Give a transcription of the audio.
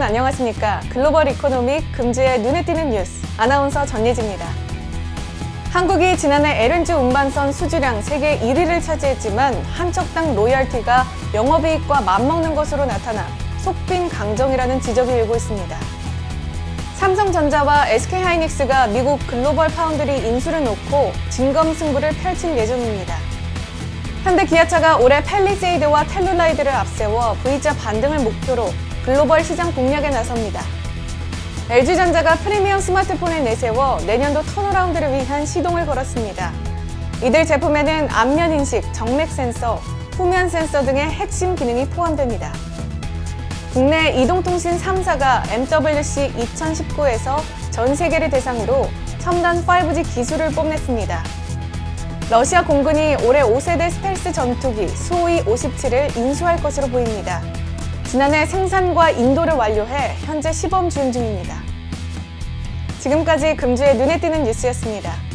여러분 안녕하십니까? 글로벌 이코노믹 금주의 눈에 띄는 뉴스 아나운서 전예지입니다. 한국이 지난해 LNG 운반선 수주량 세계 1위를 차지했지만 한 척당 로열티가 영업이익과 맞먹는 것으로 나타나 속빈 강정이라는 지적이 일고 있습니다. 삼성전자와 SK하이닉스가 미국 글로벌 파운드리 인수를 놓고 진검 승부를 펼칠 예정입니다. 현대 기아차가 올해 펠리세이드와 텔룰라이드를 앞세워 V자 반등을 목표로 글로벌 시장 공략에 나섭니다. LG전자가 프리미엄 스마트폰을 내세워 내년도 턴어라운드를 위한 시동을 걸었습니다. 이들 제품에는 앞면 인식, 정맥 센서, 후면 센서 등의 핵심 기능이 포함됩니다. 국내 이동통신 3사가 MWC 2019에서 전 세계를 대상으로 첨단 5G 기술을 뽐냈습니다. 러시아 공군이 올해 5세대 스텔스 전투기 수호이 57을 인수할 것으로 보입니다. 지난해 생산과 인도를 완료해 현재 시범 주행 중입니다. 지금까지 금주의 눈에 띄는 뉴스였습니다.